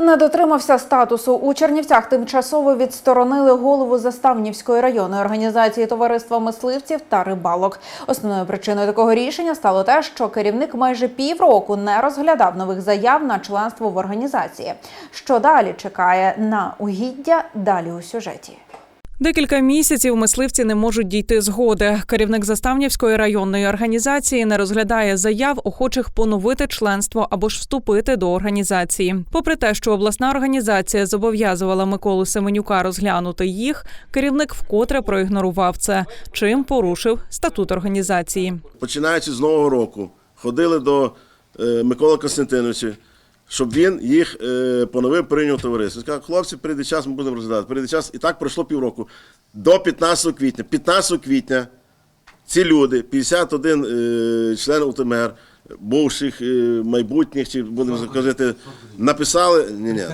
Не дотримався статусу у Чернівцях. Тимчасово відсторонили голову Заставнівської районної організації товариства мисливців та рибалок. Основною причиною такого рішення стало те, що керівник майже півроку не розглядав нових заяв на членство в організації. Що далі чекає на угіддя? Далі у сюжеті. Декілька місяців мисливці не можуть дійти згоди. Керівник Заставнівської районної організації не розглядає заяв охочих поновити членство або ж вступити до організації. Попри те, що обласна організація зобов'язувала Миколу Семенюка розглянути їх, керівник вкотре проігнорував це, чим порушив статут організації. починаючи з нового року, ходили до е, Миколи Костянтиновича, щоб він їх е, поновив, прийняв товариство. Сказав, хлопці, прийде час, ми будемо розглядати. Прийде час. І так пройшло півроку. До 15 квітня. 15 квітня ці люди, 51 е, член УТМР, бувших, е, майбутніх, чи будемо казати, написали ні, ні,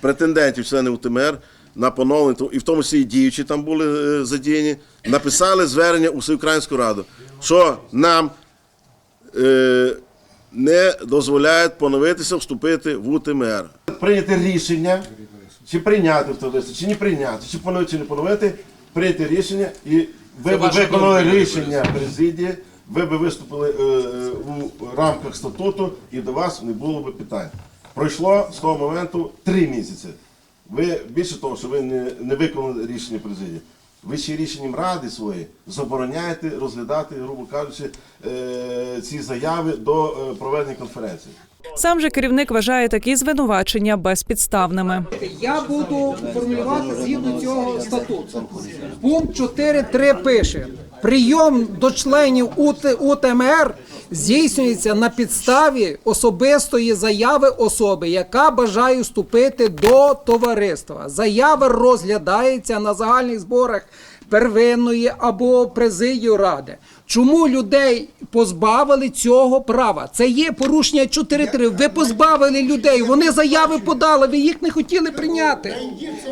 претендентів членів УТМР на поновлення, і в тому числі і діючі там були е, задіяні, написали звернення у Всеукраїнську раду, що нам е, не дозволяють поновитися, вступити в УТМР. Прийняти рішення, чи прийняти в товариство, чи не прийняти, чи поновити, чи не поновити, прийняти рішення, і ви б виконали рішення президії, ви б виступили е, е, у рамках статуту, і до вас не було б питань. Пройшло з того моменту три місяці. Ви більше того, що ви не, не виконали рішення президії. Ви ще рішенням ради свої забороняєте розглядати, грубо кажучи, е, ці заяви до е, проведення конференції. Сам же керівник вважає такі звинувачення безпідставними. Я буду формулювати згідно цього статуту. Пункт 4.3 пише: прийом до членів УТ, УТМР здійснюється на підставі особистої заяви особи, яка бажає вступити до товариства. Заява розглядається на загальних зборах первинної або президію ради. Чому людей позбавили цього права? Це є порушення 4.3. Ви позбавили людей. Вони заяви подали, ви їх не хотіли прийняти.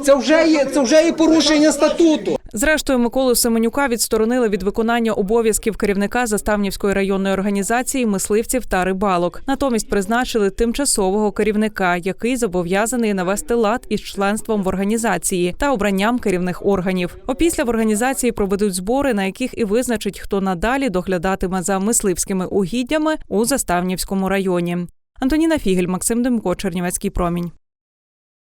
Це вже є, це вже є порушення статуту. Зрештою, Миколу Семенюка відсторонили від виконання обов'язків керівника Заставнівської районної організації мисливців та рибалок. Натомість призначили тимчасового керівника, який зобов'язаний навести лад із членством в організації та обранням керівних органів. Опісля в організації проведуть збори, на яких і визначать, хто надалі доглядатиме за мисливськими угіддями у Заставнівському районі. Антоніна Фігель, Максим Демко, Чернівецький промінь.